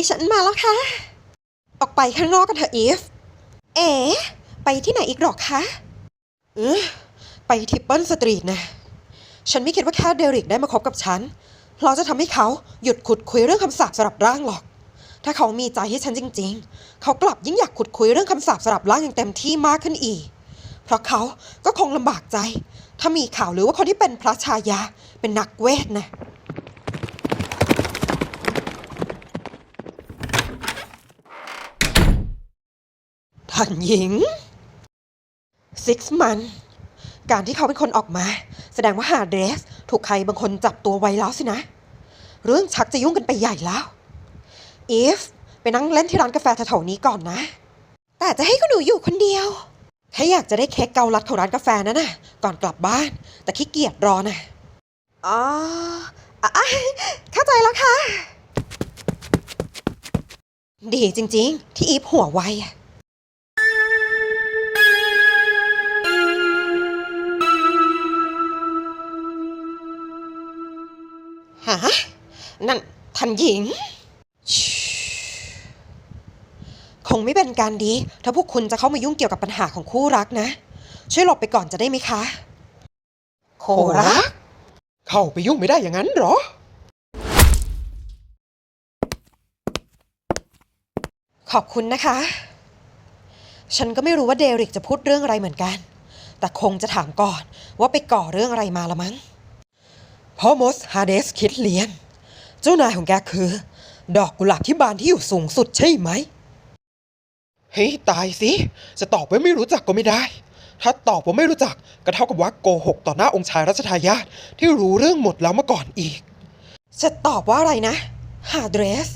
ดิฉันมาแล้วค่ะ ออกไปข้างนอกกันเถอะอีฟ เอ๋ไปที่ไหนอีกหรอคะเออไปทิปเปิลสตรีทนะ ฉันไม่คิดว่าแค่เดริกได้มาคบกับฉัน เราจะทำให้เขาหยุดขุดคุยเรื่องคำสาปสลับร่างหรอก ถ้าเขามีใจให้ฉันจริง ๆ เขากลับยิ่งอยากขุดคุยเรื่องคำสาปสลับร่างอย่างเต็มที่มากขึ้นอีก เพราะเขาก็คงลำบากใจ ถ้ามีข่าวหรือว่าคนที่เป็นพระชายาเป็นนักเวทนะ ท่านหญิงซิกมันการที่เขาเป็นคนออกมา แสดงว่าฮาเดรส ถูกใครบางคนจับตัวไว้แล้วสินะ เรื่องชักจะยุ่งกันไปใหญ่แล้วอีฟไปนั่งเล่นที่ร้านกาแฟแถวๆนี้ก่อนนะ แต่จะให้คุณหนูอยู่คนเดียวแค่อยากจะได้เค้กเกาลัดของร้านกาแฟนั่นน่ะ ก่อนกลับบ้าน แต่ขี้เกียจรอน่ะอ๋ออะเข้าใจแล้วค่ะ ดีจริง ๆ ที่อีฟหัวไวอะ นั่นท่านหญิงชิคงไม่เป็นการดี ถ้าพวกคุณจะเข้ามายุ่งเกี่ยวกับปัญหาของคู่รักนะ ช่วยหลบไปก่อนจะได้ไหมคะ โครัก เข้าไปยุ่งไม่ได้อย่างนั้นเหรอ ขอบคุณนะคะ ฉันก็ไม่รู้ว่าเดริกจะพูดเรื่องอะไรเหมือนกัน แต่คงจะถามก่อนว่าไปก่อเรื่องอะไรมาละมั้งพ่อมสฮาเดสคิดเลียน เจ้านายของแกคือ ดอกกุหลาบที่บานที่อยู่สูงสุดใช่ไหม เฮ้ยตายสิ จะตอบว่าไม่รู้จักก็ไม่ได้ ถ้าตอบว่าไม่รู้จักก็เท่ากับว่าโกหกต่อหน้าองค์ชายรัชทายาทที่รู้เรื่องหมดแล้วมาก่อนอีก จะตอบว่าอะไรนะ หาเดรส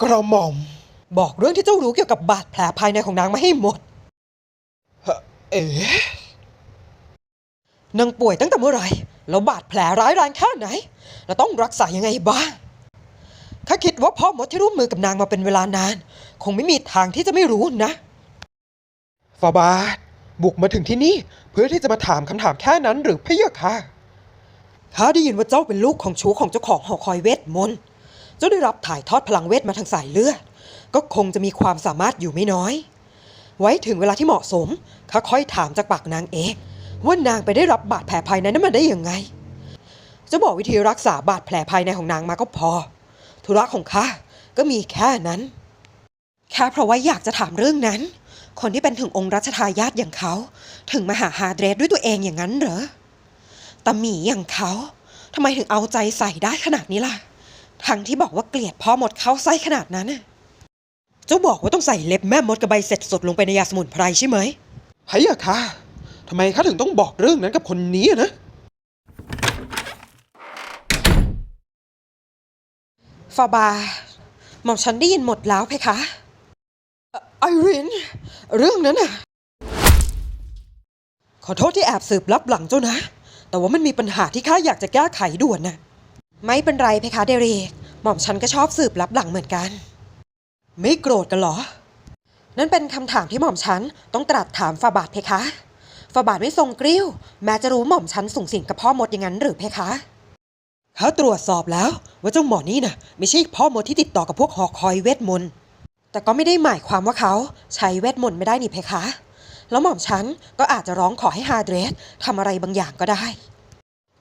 กระหม่อม บอกเรื่องที่เจ้ารู้เกี่ยวกับบาดแผลภายในของนางมาให้หมดฮะเอ๋นางป่วยตั้งแต่เมื่อไหร่แล้วบาดแผลร้ายแรงแค่ไหน แล้วต้องรักษายังไงบ้างข้าคิดว่าพ่อมดที่ร่วมมือกับนางมาเป็นเวลานาน คงไม่มีทางที่จะไม่รู้นะฟาบาทบุกมาถึงที่นี่เพื่อที่จะมาถามคำถามแค่นั้นหรือพะยะค่ะข้าได้ยินว่าเจ้าเป็นลูกของชูของเจ้าของหอคอยเวทมนต์เจ้าได้รับถ่ายทอดพลังเวทมาทางสายเลือด ก็คงจะมีความสามารถอยู่ไม่น้อย ไว้ถึงเวลาที่เหมาะสมข้าค่อยถามจากปากนางเองว่านางไปได้รับบาดแผลภายในนั้นมาได้ยังไง จะบอกวิธีรักษาบาดแผลภายในของนางมาก็พอ ธุระของข้าก็มีแค่นั้น แค่เพราะว่าอยากจะถามเรื่องนั้น คนที่เป็นถึงองค์รัชทายาทอย่างเขา ถึงมาหาฮาเดรสด้วยตัวเองอย่างนั้นเหรอตาหมีอย่างเขาทำไมถึงเอาใจใส่ได้ขนาดนี้ล่ะ ทั้งที่บอกว่าเกลียดพ่อหมดเขาไส้ขนาดนั้นน่ะเจ้าบอกว่าต้องใส่เล็บแม่มดกับใบเสร็จสดลงไปในยาสมุนไพรใช่ไหมไฮอะค่ะทำไมข้าถึงต้องบอกเรื่องนั้นกับคนนี้นะาบา หม่อมฉันได้ยินหมดแล้วเพคะอ่อไอริน เรื่องนั้นน่ะ ขอโทษที่แอบสืบลับหลังเจ้านะ แต่ว่ามันมีปัญหาที่ข้าอยากจะแก้ไขด่วนน่ะ ไม่เป็นไรเพคะเดรีหม่อมฉันก็ชอบสืบลับหลังเหมือนกัน ไม่โกรธกันเหรอ นั่นเป็นคำถามที่หม่อมฉันต้องตรัสถามฟาบาทเพคะฟาบาทไม่ทรงกริ้ว แม้จะรู้หม่อมฉันสูงสิงกับพ่อมดอย่างนั้นหรือเพคะ เขาตรวจสอบแล้วว่าเจ้าหมอนี่น่ะ ไม่ใช่พ่อมดที่ติดต่อกับพวกหอคอยเวทมนต์ แต่ก็ไม่ได้หมายความว่าเขาใช้เวทมนต์ไม่ได้นี่เพคะ แล้วหม่อมฉันก็อาจจะร้องขอให้ฮาเดรสทำอะไรบางอย่างก็ได้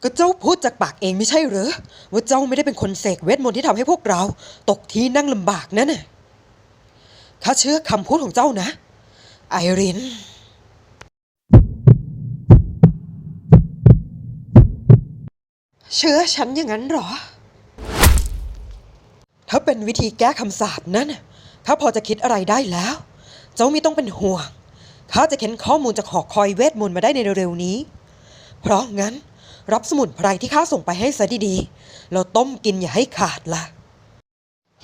ก็เจ้าพูดจากปากเองไม่ใช่หรือว่าเจ้าไม่ได้เป็นคนเสกเวทมนต์ที่ทำให้พวกเรา ตกที่นั่งลำบากนั่นน่ะข้าเชื่อคำพูดของเจ้านะ ไอริน เชื่อฉันอย่างนั้นหรอ ถ้าเป็นวิธีแก้คำสาปนั้นข้าพอจะคิดอะไรได้แล้ว เจ้าไม่ต้องเป็นห่วงข้าจะเข็นข้อมูลจากหอคอยเวทมนต์มาได้ในเร็วๆนี้ เพราะงั้นรับสมุนไพรที่ข้าส่งไปให้ซะดีๆ เราต้มกินอย่าให้ขาดล่ะ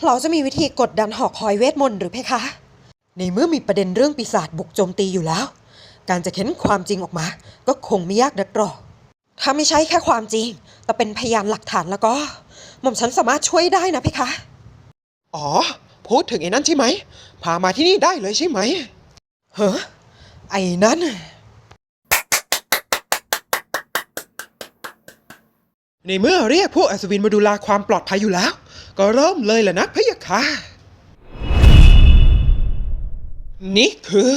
เราจะมีวิธีกดดันหอคอยเวทมนต์หรือเพคะ ในเมื่อมีประเด็นเรื่องปีศาจบุกโจมตีอยู่แล้ว การจะเข็นความจริงออกมา ก็คงไม่ยากนักหรอก ถ้าไม่ใช่แค่ความจริง แต่เป็นพยานหลักฐานแล้วก็ หม่อมฉันสามารถช่วยได้นะเพคะ อ๋อ พูดถึงไอ้นั่นใช่ไหม พามาที่นี่ได้เลยใช่ไหม เฮ้อไอ้นั่น ในเมื่อเรียกพวกอัศวินมาดูแลความปลอดภัยอยู่แล้ว ก็เริ่มเลยแหละนะพะยะค่ะ นี่คือ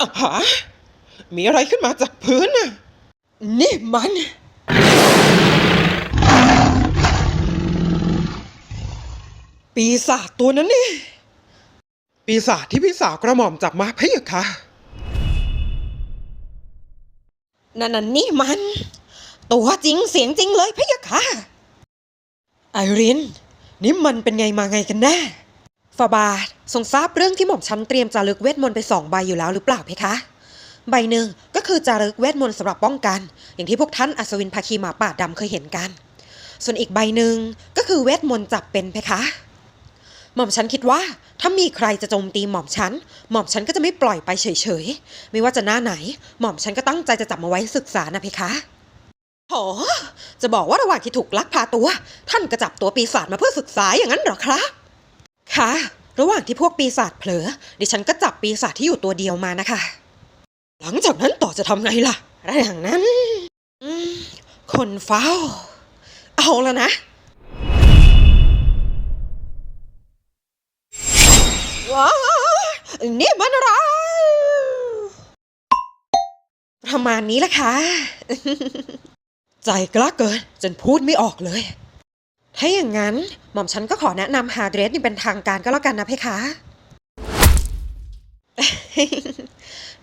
อาหา มีอะไรขึ้นมาจากพื้นน่ะ นี่มัน ปีศาจตัวนั้นนี่ ปีศาจที่พี่สาวกระหม่อมจับมาพะยะค่ะ นั่นน่ะนี่มัน ตัวจริงเสียงจริงเลยพะยะค่ะ ไอริน นี่มันเป็นไงมาไงกันแน่ฟาบาททรงทราบเรื่องที่หม่อมฉันเตรียมจารึกเวทมนต์ไปสองใบอยู่แล้วหรือเปล่าเพคะ ใบหนึ่งก็คือจารึกเวทมนต์สำหรับป้องกัน อย่างที่พวกท่านอัศวินภาคีหมาป่าดำเคยเห็นกัน ส่วนอีกใบหนึ่งก็คือเวทมนต์จับเป็นเพคะ หม่อมฉันคิดว่าถ้ามีใครจะโจมตีหม่อมฉัน หม่อมฉันก็จะไม่ปล่อยไปเฉยๆ ไม่ว่าจะหน้าไหน หม่อมฉันก็ตั้งใจจะจับมาไว้ศึกษานะเพคะโหจะบอกว่าระหว่างที่ถูกลักพาตัว ท่านก็จับตัวปีศาจมาเพื่อศึกษาอย่างนั้นเหรอครับค่ะ ระหว่างที่พวกปีศาจเผลอ ดิฉันก็จับปีศาจที่อยู่ตัวเดียวมานะคะ หลังจากนั้นต่อจะทำไงล่ะอะไรอย่างนั้น คนเฝ้า เอาแล้วนะ ว้าวนี่มันอะไรประมาณนี้แหละค่ะ ใจกล้าเกิน จนพูดไม่ออกเลย ถ้าอย่างนั้นหม่อมฉันก็ขอแนะนำฮาเดรสนี่เป็นทางการก็แล้วกันนะเพคะ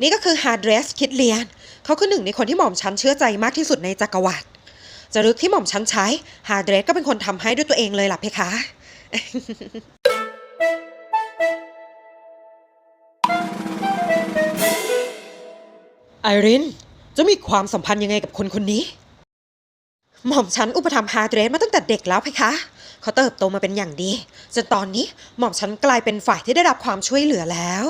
นี่ก็คือฮาร์เดรสคิดเลียน เขาคือหนึ่งในคนที่หม่อมฉันเชื่อใจมากที่สุดในจักรวรรดิจารึกที่หม่อมฉันใช้ฮาร์เดรสก็เป็นคนทำให้ด้วยตัวเองเลยล่ะเพคะไอรินจะมีความสัมพันธ์ยังไงกับคนคนนี้ หม่อมฉันอุปถัมภ์ฮาเดรสมาตั้งแต่เด็กแล้วเพคะ เขาเติบโตมาเป็นอย่างดี จนตอนนี้หม่อมฉันกลายเป็นฝ่ายที่ได้รับความช่วยเหลือแล้ว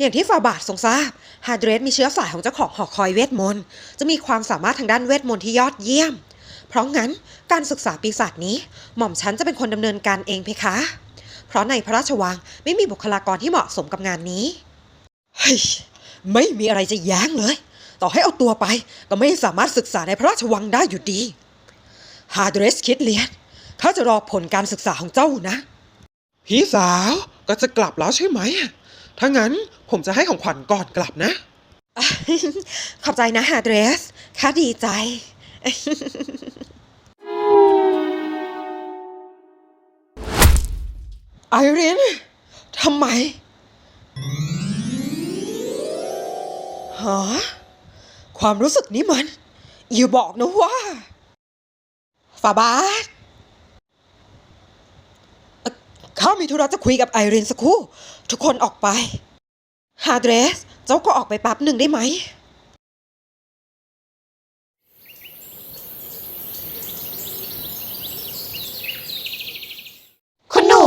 อย่างที่ฟาบาททรงทราบฮาเดรสมีเชื้อสายของเจ้าของหอคอยเวทมนต์จะมีความสามารถทางด้านเวทมนต์ที่ยอดเยี่ยม เพราะงั้นการศึกษาปีศาจนี้ หม่อมฉันจะเป็นคนดำเนินการเองเพคะ เพราะในพระราชวังไม่มีบุคลากรที่เหมาะสมกับงานนี้เฮ้ยไม่มีอะไรจะแย้งเลย ต่อให้เอาตัวไปก็ไม่สามารถศึกษาในพระราชวังได้อยู่ดีฮาร์เดรสคิดเลียนข้าจะรอผลการศึกษาของเจ้านะ พี่สาวก็จะกลับแล้วใช่ไหม ถ้างั้นผมจะให้ของขวัญก่อนกลับนะ ขอบใจนะฮาร์เดรสข้าดีใจ ไอรินทำไมฮะความรู้สึกนี้มัน อย่าบอกนะว่าฟาบาสเอ่อ ข้ามีธุระจะคุยกับไอรินสักครู่ ทุกคนออกไป ฮาร์เดรส เจ้าก็ออกไปแป๊บหนึ่งได้ไหม คุณหนู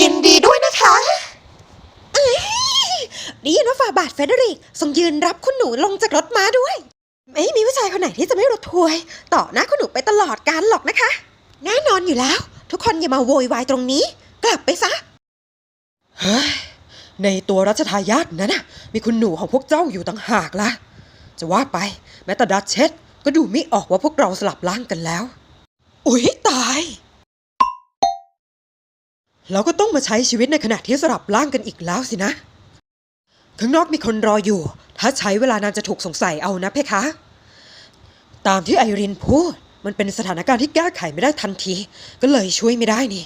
ยินดีด้วยนะคะเอ้ยได้ยินว่าฝ่าบาทเฟเดริกทรงยืนรับคุณหนูลงจากรถม้าด้วย ไม่มีผู้ชายคนไหนที่จะไม่รถถวย ต่อหน้าคุณหนูไปตลอดการหรอกนะคะ แน่นอนอยู่แล้ว ทุกคนอย่ามาโวยวายตรงนี้ กลับไปซะ เฮ้ย ในตัวรัชทายาทนั้นนะมีคุณหนูของพวกเจ้าอยู่ต่างหากละจะว่าไปแม้แต่ดัชเชสก็ดูไม่ออกว่าพวกเราสลับร่างกันแล้ว อุ๊ย ตาย เราก็ต้องมาใช้ชีวิตในขณะที่สลับร่างกันอีกแล้วสินะ ข้างนอกมีคนรออยู่ ถ้าใช้เวลานานจะถูกสงสัยเอานะเพคะ ตามที่ไอรินพูด มันเป็นสถานการณ์ที่แก้ไขไม่ได้ทันที ก็เลยช่วยไม่ได้นี่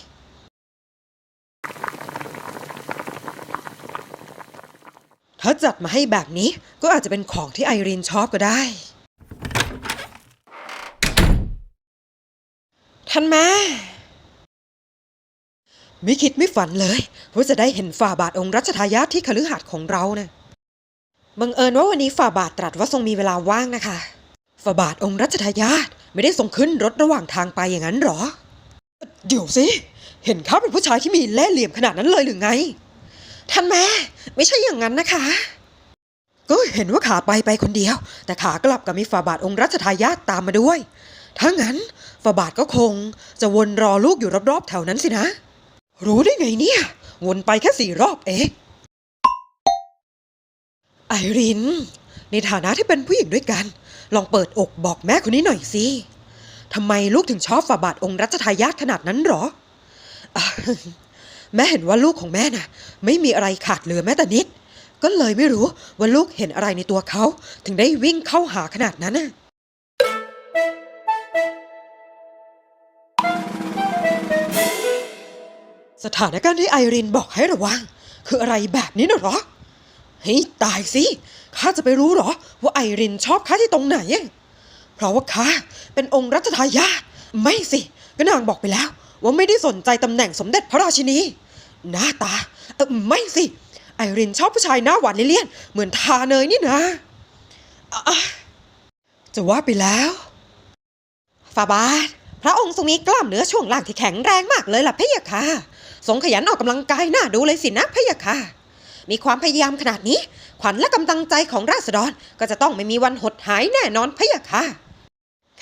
ถ้าจัดมาให้แบบนี้ก็อาจจะเป็นของที่ไอรินชอบก็ได้ ท่านแม่ไม่คิดไม่ฝันเลยว่าจะได้เห็นฝ่าบาทองค์รัชทายาทที่คฤหาสน์ของเรานะ่ะบังเอิญว่าวันนี้ฝ่าบาทตรัสว่าทรงมีเวลาว่างนะคะ ฝ่าบาทองค์รัชทายาทไม่ได้ทรงขึ้นรถระหว่างทางไปอย่างนั้นหรอ เดี๋ยวสิ เห็นเขาเป็นผู้ชายที่มีเล่ห์เหลี่ยมขนาดนั้นเลยหรือไง ท่านแม่ ไม่ใช่อย่างนั้นนะคะ ก็เห็นว่าขาไปไปคนเดียว แต่ขากลับกับมีฝ่าบาทองค์รัชทายาทตามมาด้วย ถ้างั้นฝ่าบาทก็คง จะวนรอลูกอยู่รอบๆแถวนั้นสินะ รู้ได้ไงเนี่ย วนไปแค่สี่รอบเองไอริน ในฐานะที่เป็นผู้หญิงด้วยกัน ลองเปิดอกบอกแม่คนนี้หน่อยสิทำไมลูกถึงชอบฝ่าบาทองค์รัชทายาทขนาดนั้นหรอ แม่เห็นว่าลูกของแม่น่ะ ไม่มีอะไรขาดเหลือแม้แต่นิด ก็เลยไม่รู้ว่าลูกเห็นอะไรในตัวเขา ถึงได้วิ่งเข้าหาขนาดนั้นน่ะสถานการณ์ที่ไอรินบอกให้ระวัง คืออะไรแบบนี้น่ะหรอเฮ้ยตายสิข้าจะไปรู้หรอ ว่าไอรินชอบข้าที่ตรงไหน เพราะว่าข้าเป็นองค์รัชทายาทไม่สิก็นางบอกไปแล้ว ว่าไม่ได้สนใจตำแหน่งสมเด็จพระราชินี หน้าตาเออไม่สิ ไอรินชอบผู้ชายหน้าหวานเลี่ยนๆเหมือนทาเนยนี่นะะจะว่าไปแล้วฟาบาทพระองค์ทรงมีกล้ามเนื้อช่วงล่างที่แข็งแรงมากเลยล่ะพะยะค่ะทรงขยันออกกำลังกายหน่าดูเลยสินะพะยะค่ะมีความพยายามขนาดนี้ ขวัญและกำลังใจของราษฎรก็จะต้องไม่มีวันหดหายแน่นอนพะยะค่ะ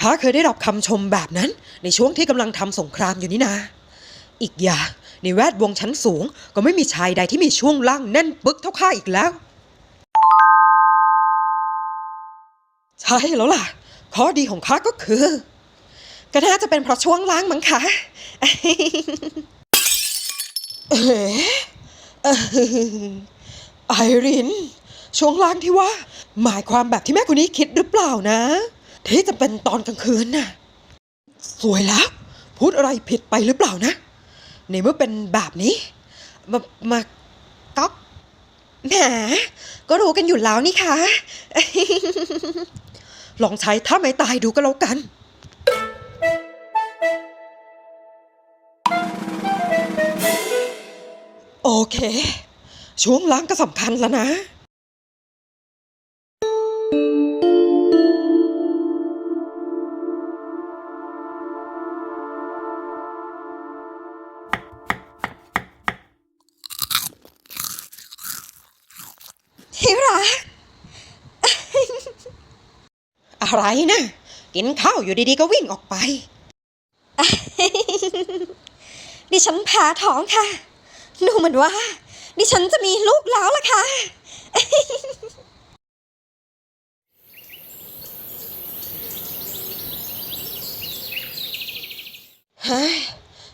ข้าเคยได้รับคำชมแบบนั้น ในช่วงที่กำลังทำสงครามอยู่นี่นาอีกอย่างในแวดวงชั้นสูงก็ไม่มีชายใดที่มีช่วงล่างแน่นปึกเท่าข้าอีกแล้ว ใช่แล้วล่ะ ข้อดีของข้าก็คือ ก็น่าจะเป็นเพราะช่วงล่างมั้งคะเอ๋อไอริน ช่วงล่างที่ว่า หมายความแบบที่แม่คนนี้คิดหรือเปล่านะ ที่จะเป็นตอนกลางคืนน่ะ สวยแล้ว พูดอะไรผิดไปหรือเปล่านะ ในเมื่อเป็นแบบนี้ มามาก๊อกแหมก็รู้กันอยู่แล้วนี่คะ ลองใช้ท่าไม้ตายดูก็แล้วกันโอเค ช่วงล่างก็สำคัญแล้วนะ อะไรนะ กินข้าวอยู่ดีๆก็วิ่งออกไป ดิฉันแพ้ท้องค่ะ ดูเหมือนว่า ดิฉันจะมีลูกแล้วล่ะค่ะ เฮ้ย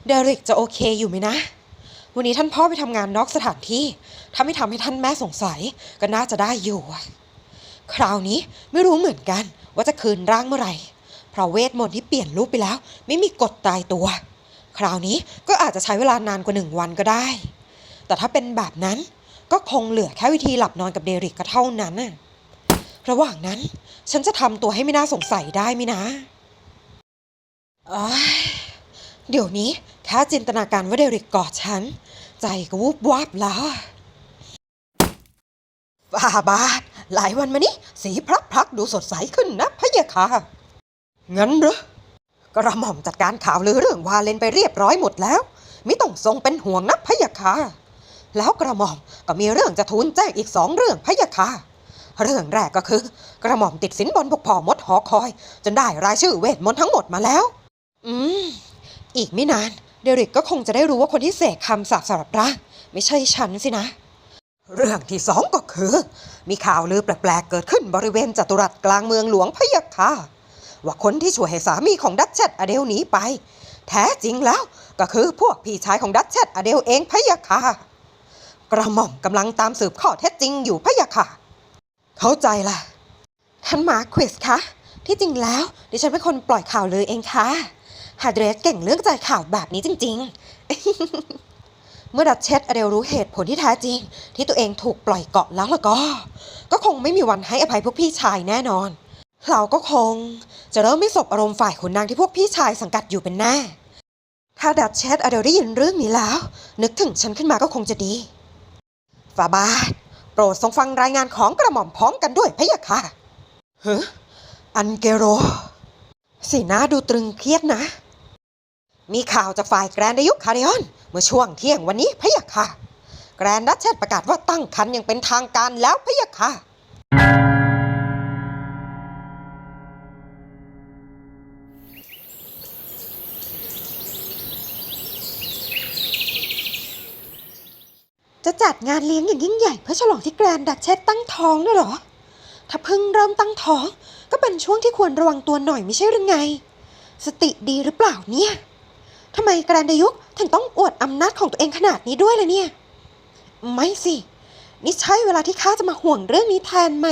เดริกจะโอเคอยู่ไหมนะ วันนี้ท่านพ่อไปทำงานนอกสถานที่ ถ้าไม่ทำให้ท่านแม่สงสัยก็น่าจะได้อยู่อะ คราวนี้ไม่รู้เหมือนกันว่าจะคืนร่างเมื่อไหร่เพราะเวทมนต์ที่เปลี่ยนรูปไปแล้ว ไม่มีกฎตายตัว คราวนี้ก็อาจจะใช้เวลานานกว่าหนึ่งวันก็ได้ แต่ถ้าเป็นแบบนั้นก็คงเหลือแค่วิธีหลับนอนกับเดริกก็เท่านั้นน่ะระหว่างนั้นฉันจะทำตัวให้ไม่น่าสงสัยได้ไหมนะอ้ยเดี๋ยวนี้แค่จินตนาการว่าเดริกกอดฉัน ใจก็วูบวาบแล้วฝ่าบา หลายวันมานี้สีพลักพลักดูสดใสขึ้นนะพะยะค่ะ งั้นเหรอกระหม่อมจัดการข่าวลือเรื่องวาเลนไปเรียบร้อยหมดแล้ว ไม่ต้องทรงเป็นห่วงนะพะยะค่ะ แล้วกระหม่อมก็มีเรื่องจะทูลแจ้งอีกสองเรื่องพะยะค่ะ เรื่องแรกก็คือ กระหม่อมติดสินบนพวกพ่อมดหอคอย จนได้รายชื่อเวทมนต์ทั้งหมดมาแล้ว อืม อีกไม่นานเดริกก็คงจะได้รู้ว่าคนที่เสกคำสาปสำหรับร่างไม่ใช่ฉันสินะ เรื่องที่สองก็คือ มีข่าวลือแปลกๆ เกิดขึ้นบริเวณจัตุรัสกลางเมืองหลวงพะยะค่ะว่าคนที่ช่วยให้สามีของดัชเชตอเดลหนีไป แท้จริงแล้วก็คือพวกพี่ชายของดัชเชตอเดลเองพะยะค่ะกระหม่อมกำลังตามสืบข้อเท็จจริงอยู่พะยะค่ะ เข้าใจละท่านมาควิสคะที่จริงแล้วดิฉันเป็นคนปล่อยข่าวเลยเองค่ะฮาเดรสเก่งเรื่องจ่ายข่าวแบบนี้จริง ๆ เมื่อดัชเชตอเดลรู้เหตุผลที่แท้จริง ที่ตัวเองถูกปล่อยเกาะแล้วล่ะก็ ก็คงไม่มีวันให้อภัยพวกพี่ชายแน่นอน เราก็คง จะเริ่มไม่สบอารมณ์ฝ่ายขุนนางที่พวกพี่ชายสังกัดอยู่เป็นแน่ ถ้าดัชเชตอเดลได้ยินเรื่องนี้แล้ว นึกถึงฉันขึ้นมาก็คงจะดีฟาบาทโปรดทรงฟังรายงานของกระหม่อมพร้อมกันด้วยพะยะค่ะเฮ้อันเกโร สีหน้าดูตรึงเครียดนะ มีข่าวจากฝ่ายแกรนดายุคคาริออน เมื่อช่วงเที่ยงวันนี้พะยะค่ะ แกรนดัชเชตประกาศว่าตั้งคันอย่างเป็นทางการแล้วพะยะค่ะ จะจัดงานเลี้ยงอย่างยิ่งใหญ่เพื่อฉลองที่แกรนดัชเชตตั้งท้องน่ะเหรอ ถ้าเพิ่งเริ่มตั้งท้อง ก็เป็นช่วงที่ควรระวังตัวหน่อยไม่ใช่หรือไง สติดีหรือเปล่าเนี่ย ทำไมแกรนดายุกถึงต้องอวดอำนาจของตัวเองขนาดนี้ด้วยล่ะเนี่ย ไม่สิ นี่ใช่เวลาที่ข้าจะมาห่วงเรื่องนี้แทนไหม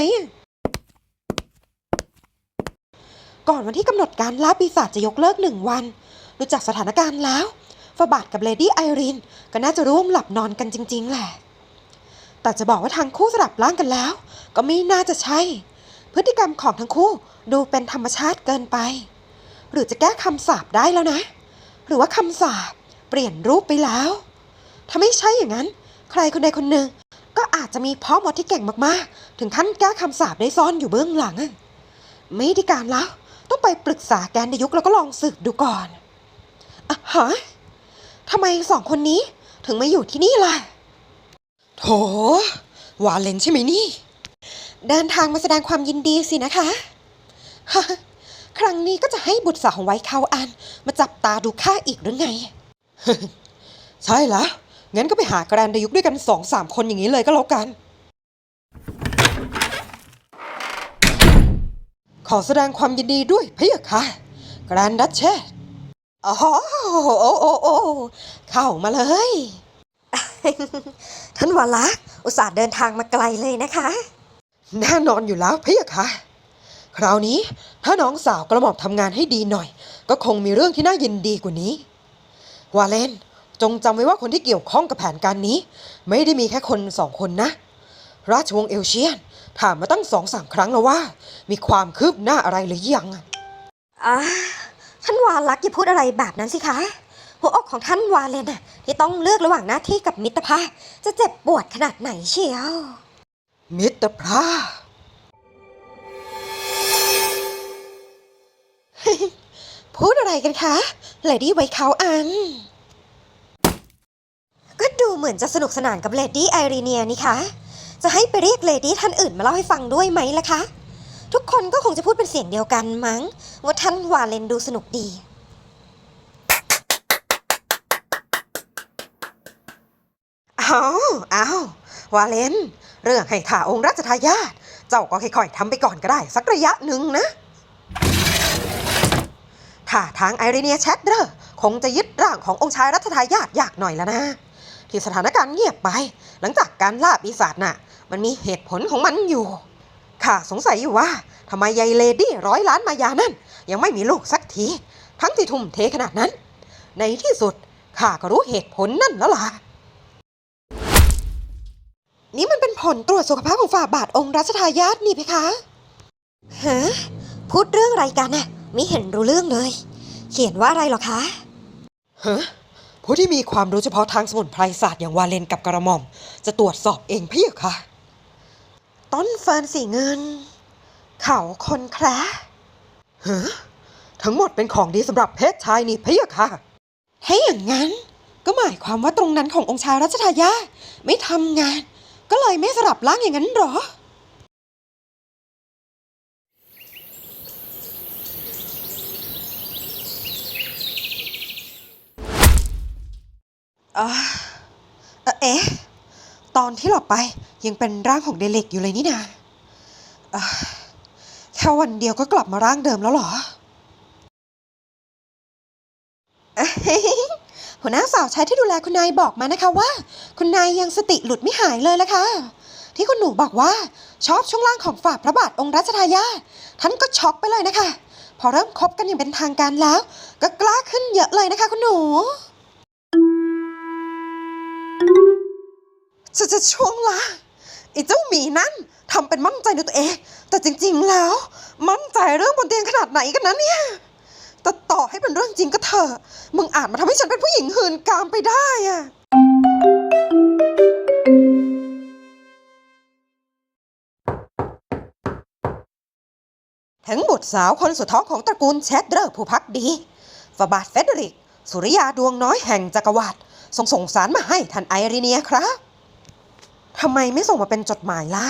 ก่อนวันที่กำหนดการล่าปีศาจจะยกเลิกหนึ่งวันดูจากสถานการณ์แล้วฟาบาทกับเลดี้ไอรินก็น่าจะร่วมหลับนอนกันจริง ๆ แหละ แต่จะบอกว่าทางคู่สลับร่างกันแล้ว ก็ไม่น่าจะใช่ พฤติกรรมของทั้งคู่ดูเป็นธรรมชาติเกินไป หรือจะแก้คำสาปได้แล้วนะ หรือว่าคำสาปเปลี่ยนรูปไปแล้ว ถ้าไม่ใช่อย่างนั้น ใครคนใดคนหนึ่ง ก็อาจจะมีพ่อมดที่เก่งมากๆ ถึงขั้นแก้คำสาปได้ซ่อนอยู่เบื้องหลัง ไม่ได้การแล้ว ต้องไปปรึกษาแกนดยุกแล้วก็ลองสืบดูก่อนอะฮะทำไมสองคนนี้ถึงมาอยู่ที่นี่ล่ะ โถวาเลนใช่ไหมนี่ เดินทางมาแสดงความยินดีสินะคะ ครั้งนี้ก็จะให้บุตรสาวของไวท์เขาอัน มาจับตาดูข้าอีกหรือไง ใช่แล้วงั้นก็ไปหาแกรนดายุกด้วยกันสองสามคนอย่างนี้เลยก็แล้วกัน ขอแสดงความยินดีด้วยพะยะค่ะแกรนดัชเชสอ๋อโอ้โอ้โอ้เข้ามาเลย ท่านวาละอุตส่าห์เดินทางมาไกลเลยนะคะ แน่นอนอยู่แล้วพะยะค่ะ คราวนี้ถ้าน้องสาวกระหม่อมทำงานให้ดีหน่อย ก็คงมีเรื่องที่น่ายินดีกว่านี้วาเลนจงจำไว้ว่าคนที่เกี่ยวข้องกับแผนการนี้ ไม่ได้มีแค่คนสองคนนะ ราชวงศ์เอลเชียน ถามมาตั้งสองสามครั้งแล้วว่า มีความคืบหน้าอะไรหรือยังอ่าท่านวาลักษ์อย่าพูดอะไรแบบนั้นสิคะ หัวอกของท่านวาเลนน่ะที่ต้องเลือกระหว่างหน้าที่กับมิตรภาพ จะเจ็บปวดขนาดไหนเชียว มิตรภาพ พูดอะไรกันคะเลดี้ไวเขาอัน ก็ดูเหมือนจะสนุกสนานกับเลดี้ไอรีเนียนี่คะ จะให้ไปเรียกเลดี้ท่านอื่นมาเล่าให้ฟังด้วยไหมล่ะคะ ทุกคนก็คงจะพูดเป็นเสียงเดียวกันมั้ง ว่าท่านวาเลนดูสนุกดี เอาวอ้าววาเลน เรื่องให้ข่าองค์รัชทายาท เจ้าก็ค่อยๆทำไปก่อนก็ได้ สักระยะหนึ่งนะ ถ้าทางไอรีเนียแชดเดอร์คงจะยึดร่างขององค์ชายรัชทายาทยากหน่อยแล้วนะ ที่สถานการณ์เงียบไป หลังจากการล่าปีศาจน่ะ มันมีเหตุผลของมันอยู่ข้าสงสัยอยู่ว่าทำไมยายเลดี้ร้อยล้านมายานั่น ยังไม่มีลูกสักที ทั้งที่ทุ่มเทขนาดนั้น ในที่สุดข้าก็รู้เหตุผลนั่นแล้วล่ะ นี่มันเป็นผลตรวจสุขภาพของฝ่าบาทองค์รัชทายาทนี่เพคะฮะพูดเรื่องอะไรกันน่ะ ม่เห็นรู้เรื่องเลย เขียนว่าอะไรเหรอคะฮะผู้ที่มีความรู้เฉพาะทางสมุนไพรศาสตร์อย่างวาเลนกับกระหม่อม จะตรวจสอบเองพี่ค่ะต้นเฟิร์นสีเงิน เขาคนแคระฮะทั้งหมดเป็นของดีสำหรับเพศชายนี่พี่ค่ะให้อย่างนั้น ก็หมายความว่าตรงนั้นขององค์ชายรัชทายาทไม่ทำงาน ก็เลยไม่สลับร่างอย่างนั้นเหรอ เออเอ๊ะ ตอนที่หลับไปยังเป็นร่างของเดเล็กอยู่เลยนี่นาอ่าแค่วันเดียวก็กลับมาร่างเดิมแล้วเหรอ หัวหน้าสาวใช้ที่ดูแลคุณนายบอกมานะคะว่า คุณนายยังสติหลุดไม่หายเลยละค่ะ ที่คุณหนูบอกว่าชอบช่วงล่างของฝ่าพระบาทองค์รัชทายาท่านก็ช็อกไปเลยนะคะ พอเริ่มคบกันอย่างเป็นทางการแล้ว ก็กล้าขึ้นเยอะเลยนะคะ คุณหนู จะจะช่วงล่างไอ้เจ้าหมีนั่นทำเป็นมั่นใจในตัวเอง แต่จริงๆแล้ว มั่นใจเรื่องบนเตียงขนาดไหนกันนะเนี่ยแต่ต่อให้เป็นเรื่องจริงก็เถอะมึงอาจมาทำให้ฉันเป็นผู้หญิงหื่นกามไปได้อะทั้งบุตรสาวคนสุดท้องของตระกูลเชดเดอร์ผู้พักดีฟาบาทเฟเดริก สุริยาดวงน้อยแห่งจักรวรรดิส่งส่งสารมาให้ท่านไอรีเนียครับ ทำไมไม่ส่งมาเป็นจดหมายล่ะ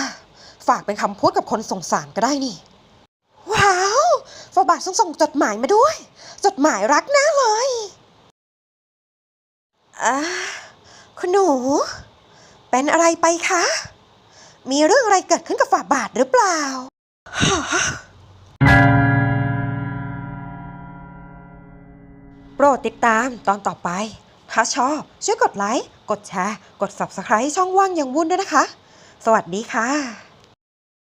ฝากเป็นคำพูดกับคนส่งสารก็ได้นี่ ว้าวฟาบาทส่งส่งจดหมายมาด้วย จดหมายรักน่าเลยอ่าคุณหนู เป็นอะไรไปคะ มีเรื่องอะไรเกิดขึ้นกับฝาบาทหรือเปล่าฮะรดติดตามตอนต่อไป ถ้าชอบ ช่วยกดไลค์ กดแชร์ กด Subscribe ช่องว่างอย่างวุ่นด้วยนะคะ สวัสดีค่ะ